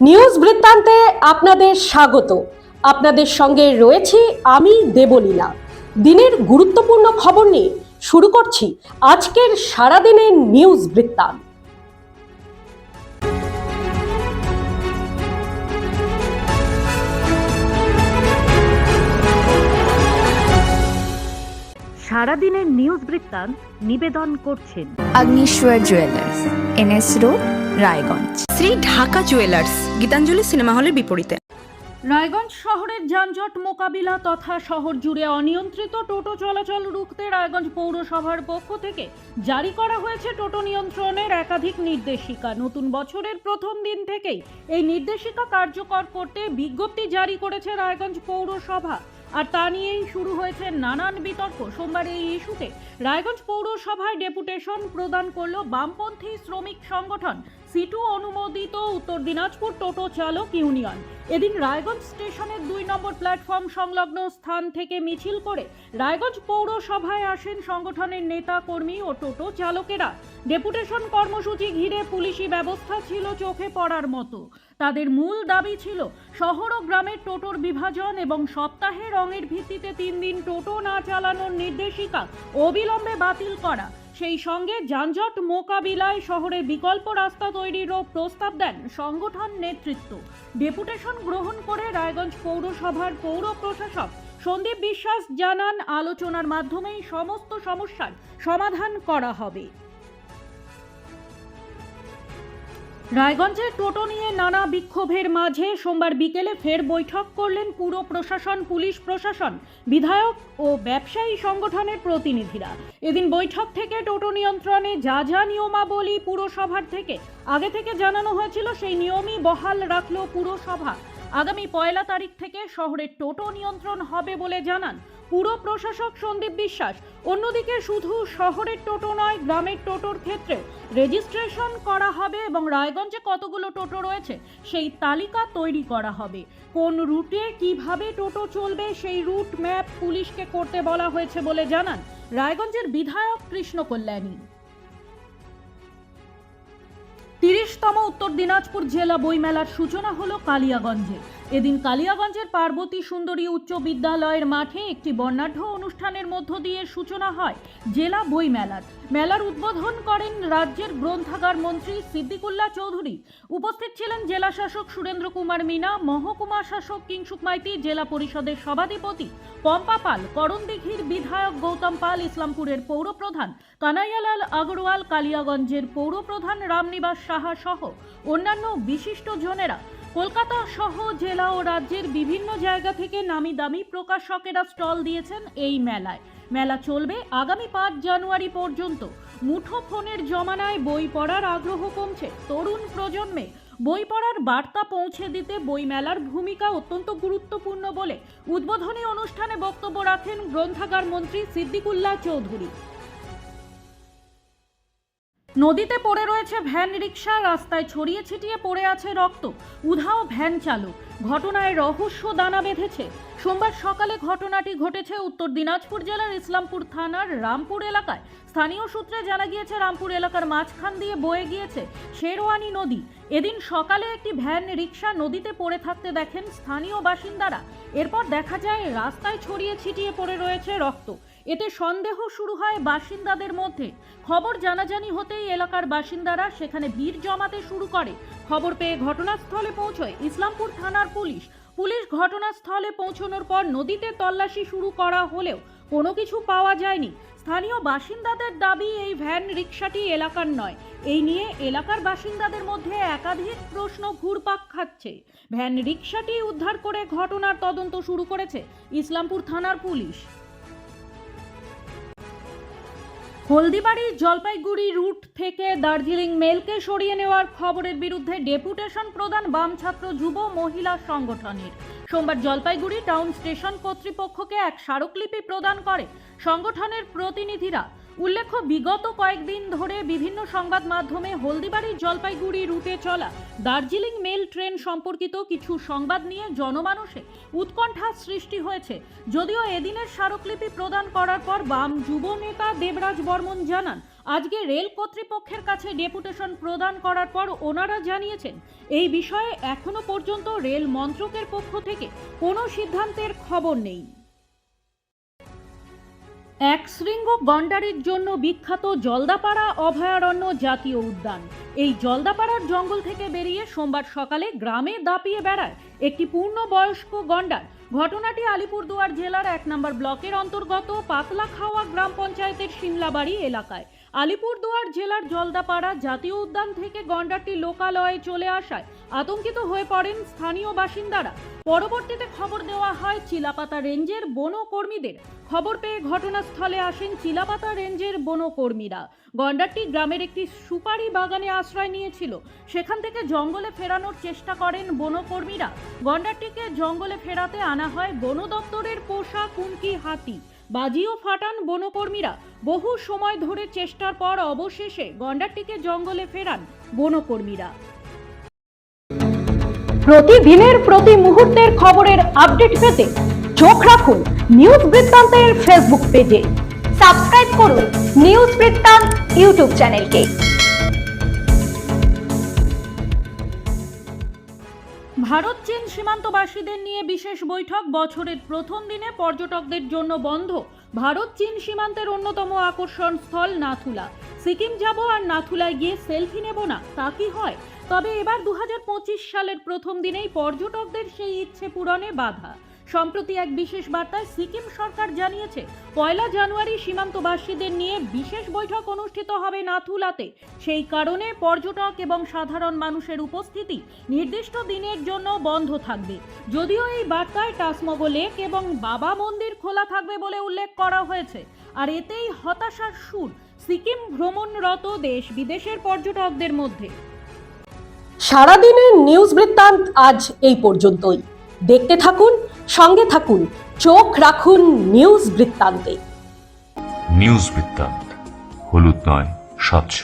News বৃত্তান্তে আপনাদের স্বাগত। আপনাদের সঙ্গে রয়েছি আমি দেবলীলা। দিনের গুরুত্বপূর্ণ খবর নিয়ে শুরু করছি আজকের সারাদিনের নিউজ বৃত্তান্ত। সারাদিনের নিউজ বৃত্তান্ত নিবেদন করছেন Agnishwar jewellers NS road Raiganj. Shri Dhaka jewellers, Gitanjali cinema হলের বিপরীতে। রায়গঞ্জ শহরের যানজট মোকাবিলা তথা শহর জুড়ে অনিয়ন্ত্রিত টোটো চলাচল রুখতে রায়গঞ্জ পৌরসভার পক্ষ থেকে জারি করা হয়েছে টোটো নিয়ন্ত্রণের একাধিক নির্দেশিকা। নতুন বছরের প্রথম দিন থেকেই এই নির্দেশিকা কার্যকর করতে বিজ্ঞপ্তি জারি করেছে রায়গঞ্জ পৌরসভা। আর তা নিয়েই শুরু হয়েছে নানান বিতর্ক। সোমবার এই ইস্যুতে রায়গঞ্জ পৌরসভায় ডেপুটেশন প্রদান করল বামপন্থী শ্রমিক সংগঠন সিটু অনুমোদিত উত্তর দিনাজপুর টোটো চালক ইউনিয়ন। এদিন রায়গঞ্জ স্টেশনের দুই নম্বর প্ল্যাটফর্ম সংলগ্ন স্থান থেকে মিছিল করে রায়গঞ্জ পৌরসভায় আসেন সংগঠনের নেতা, কর্মী ও টোটো চালকেরা। ডেপুটেশন কর্মসূচি ঘিরে পুলিশি ব্যবস্থা ছিল চোখে পড়ার মতো। তাদের মূল দাবি ছিল শহর ও গ্রামের টোটোর বিভাজন এবং সপ্তাহে রঙের ভিত্তিতে তিন দিন টোটো না চালানোর নির্দেশিকা অবিলম্বে বাতিল করা। সেই সঙ্গে যানজট মোকাবিলায় শহরে বিকল্প রাস্তা তৈরিরও প্রস্তাব দেন সংগঠন নেতৃত্ব। ডেপুটেশন গ্রহণ করে রায়গঞ্জ পৌরসভার পৌর প্রশাসক সন্দীপ বিশ্বাস জানান, আলোচনার মাধ্যমেই সমস্ত সমস্যার সমাধান করা হবে। রায়গঞ্জে টোটো নিয়ে নানা বিক্ষোভের মাঝে সোমবার বিকেলে ফের বৈঠক করলেন পুর প্রশাসন, পুলিশ প্রশাসন, বিধায়ক ও ব্যবসায়ী সংগঠনের প্রতিনিধিরা। এদিন বৈঠক থেকে টোটো নিয়ন্ত্রণে যা যা নিয়মাবলী পুরসভার থেকে, আগে থেকে জানানো হয়েছিল সেই নিয়মই বহাল রাখল পুরসভা। আগামী পয়লা তারিখ থেকে শহরের টোটো নিয়ন্ত্রণ হবে বলে জানান পুর প্রশাসক সন্দীপ বিশ্বাস। অন্যদিকে শুধু শহরের টোটো নয়, গ্রামের টোটোর ক্ষেত্রে রেজিস্ট্রেশন করা হবে এবং রায়গঞ্জে কতগুলো টোটো রয়েছে সেই তালিকা তৈরি করা হবে। কোন রুটে কীভাবে টোটো চলবে সেই রুট ম্যাপ পুলিশকে করতে বলা হয়েছে বলে জানান রায়গঞ্জের বিধায়ক কৃষ্ণ কল্যাণী। তিরিশতম উত্তর দিনাজপুর জেলা বইমেলার সূচনা হলো কালিয়াগঞ্জে। এদিন কালিয়াগঞ্জের পার্বতী সুন্দরী উচ্চ বিদ্যালয়ের মাঠে একটি বর্ণাঢ্য অনুষ্ঠানের মধ্য দিয়ে সূচনা হয় জেলা বইমেলার মেলার। উদ্বোধন করেন রাজ্যের গ্রন্থাগার মন্ত্রী সিদ্দিকুল্লাহ চৌধুরী। উপস্থিত ছিলেন জেলা শাসক সুরেন্দ্র কুমার মিনা, মহকুমা শাসক কিংসুক মাইতি, জেলা পরিষদের সভাধিপতি পম্পা পাল করণদিঘির বিধায়ক গৌতম পাল, ইসলামপুরের পৌরপ্রধান কানাইয়ালাল আগরওয়াল, কালিয়াগঞ্জের পৌরপ্রধান রামনিবাস সাহা সহ অন্যান্য বিশিষ্ট জনেরা কলকাতা সহ জেলা ও রাজ্যের বিভিন্ন জায়গা থেকে নামি দামি প্রকাশকেরা স্টল দিয়েছেন এই মেলায়। মেলা চলবে আগামী পাঁচ জানুয়ারি পর্যন্ত। মুঠো ফোনের জমানায় বই পড়ার আগ্রহ কমছে। তরুণ প্রজন্মে বই পড়ার বার্তা পৌঁছে দিতে বইমেলার ভূমিকা অত্যন্ত গুরুত্বপূর্ণ বলে উদ্বোধনী অনুষ্ঠানে বক্তব্য রাখেন গ্রন্থাগার মন্ত্রী সিদ্দিকুল্লাহ চৌধুরী। নদীতে পড়ে রয়েছে ভ্যান রিক্সা রাস্তায় ছড়িয়ে ছিটিয়ে পড়ে আছে রক্ত। উধাও ভ্যান চালক। ঘটনায় রহস্য দানা বেঁধেছে। সোমবার সকালে ঘটনাটি ঘটেছে উত্তর দিনাজপুর জেলার ইসলামপুর থানার রামপুর এলাকায়। স্থানীয় সূত্রে জানা গিয়েছে, রামপুর এলাকার মাঝখান দিয়ে বয়ে গিয়েছে শেরওয়ানি নদী। এদিন সকালে একটি ভ্যান রিক্সা নদীতে পড়ে থাকতে দেখেন স্থানীয় বাসিন্দারা। এরপর দেখা যায়, রাস্তায় ছড়িয়ে ছিটিয়ে পড়ে রয়েছে রক্ত। এতে সন্দেহ শুরু হয় বাসিন্দাদের মধ্যে। খবর জানাজানি হতেই এলাকার বাসিন্দারা সেখানে ভিড় জমাতে শুরু করে। খবর পেয়ে ঘটনাস্থলে পৌঁছয় ইসলামপুর থানার পুলিশ। পুলিশ ঘটনাস্থলে পৌঁছানোর পর নদীতে তল্লাশি শুরু করা হলেও কোনো কিছু পাওয়া যায়নি। স্থানীয় বাসিন্দাদের দাবি, এই ভ্যান রিক্সাটি এলাকার নয়। এই নিয়ে এলাকার বাসিন্দাদের মধ্যে একাধিক প্রশ্ন ঘুরপাক খাচ্ছে। ভ্যান রিক্সাটি উদ্ধার করে ঘটনার তদন্ত শুরু করেছে ইসলামপুর থানার পুলিশ। হলদিবাড়ি জলপাইগুড়ি রুট থেকে দার্জিলিং মেলকে সরিয়ে নেওয়ার খবরের বিরুদ্ধে ডেপুটেশন প্রদান বাম ছাত্র যুব মহিলা সংগঠনের। সোমবার জলপাইগুড়ি টাউন স্টেশন কর্তৃপক্ষকে এক স্মারকলিপি প্রদান করে সংগঠনের প্রতিনিধিরা। উল্লেখ্য, বিগত কয়েকদিন ধরে বিভিন্ন সংবাদ মাধ্যমে হলদিবাড়ি জলপাইগুড়ি রুটে চলা দার্জিলিং মেল ট্রেন সম্পর্কিত কিছু সংবাদ নিয়ে জনমানসে উৎকণ্ঠা সৃষ্টি হয়েছে। যদিও এদিনের স্মারকলিপি প্রদান করার পর বাম যুব নেতা দেবরাজ বর্মন জানান, আজকে রেল কর্তৃপক্ষের কাছে ডেপুটেশন প্রদান করার পর ওনারা জানিয়েছেন, এই বিষয়ে এখনও পর্যন্ত রেল মন্ত্রকের পক্ষ থেকে কোনো সিদ্ধান্তের খবর নেই। এক শৃঙ্গ গন্ডারের জন্য বিখ্যাত জলদাপাড়া অভয়ারণ্য জাতীয় উদ্যান। এই জলদাপাড়ার জঙ্গল থেকে বেরিয়ে সোমবার সকালে গ্রামে দাপিয়ে বেড়ায় একটি পূর্ণবয়স্ক গন্ডার। ঘটনাটি আলিপুরদুয়ার জেলার এক নম্বর ব্লকের অন্তর্গত পাতলাখাওয়া গ্রাম পঞ্চায়েতের সিমলাবাড়ি এলাকায়। আলিপুরদুয়ার জেলার জলদাপাড়া জাতীয় উদ্যান থেকে গন্ডারটি লোকালয়ে চলে আসায় আতঙ্কিত হয়ে পড়েন স্থানীয় বাসিন্দারা। পরবর্তীতে খবর দেওয়া হয়, চিলাপাতা রেঞ্জের বনকর্মীদের। খবর পেয়ে ঘটনাস্থলে আসেন চিলাপাতা রেঞ্জের বনকর্মীরা। গন্ডারটি গ্রামের একটি সুপারি বাগানে আশ্রয় নিয়েছিল। সেখান থেকে জঙ্গলে ফেরানোর চেষ্টা করেন বনকর্মীরা। গন্ডারটিকে জঙ্গলে ফেরাতে আনা হয় বন দপ্তরের পোষা কুমকি হাতি। বাজিও ফাটান বনকর্মীরা বহু সময় ধরে চেষ্টার পর অবশেষে গন্ডারটিকে জঙ্গলে ফেরান বনকর্মীরা। প্রতিদিনের প্রতি মুহূর্তের খবরের আপডেট পেতে চোখ রাখুন নিউজ বৃত্তান্তের ফেসবুক পেজে। সাবস্ক্রাইব করুন নিউজ বৃত্তান্ত ইউটিউব চ্যানেলকে। ভারত, চীন সীমান্তবাসীদের নিয়ে বিশেষ বৈঠক। বছরের প্রথম দিনে পর্যটকদের জন্য বন্ধ। ভারত, চীন সীমান্তের অন্যতম আকর্ষণ স্থল নাথুলা। সিকিম যাব আর নাথুলায় গিয়ে সেলফি নেব না, তা কি হয়? তবে এবার দু হাজার পঁচিশ সালের প্রথম দিনেই পর্যটকদের সেই ইচ্ছে পূরণে বাধা। সম্প্রতি এক বিশেষ বার্তায় সিকিম সরকার জানিয়েছে, পয়লা জানুয়ারি সীমান্তবাসীদের নিয়ে বিশেষ বৈঠক অনুষ্ঠিত হবে নাথুলাতে। সেই কারণে পর্যটক এবং সাধারণ মানুষের উপস্থিতি নির্দিষ্ট দিনের জন্য বন্ধ থাকবে। যদিও এই বার্তায় টাসমগো লেক এবং বাবা মন্দির খোলা থাকবে বলে উল্লেখ করা হয়েছে। আর এতেই হতাশার সুর সিকিম ভ্রমণরত দেশ বিদেশের পর্যটকদের মধ্যে। সারাদিনের নিউজ বৃত্তান্ত আজ এই পর্যন্তই। দেখতে থাকুন সঙ্গে থাকুন চোখ রাখুন নিউজ বৃত্তান্তে। নিউজ বৃত্তান্ত হলুদ নয় স্বচ্ছ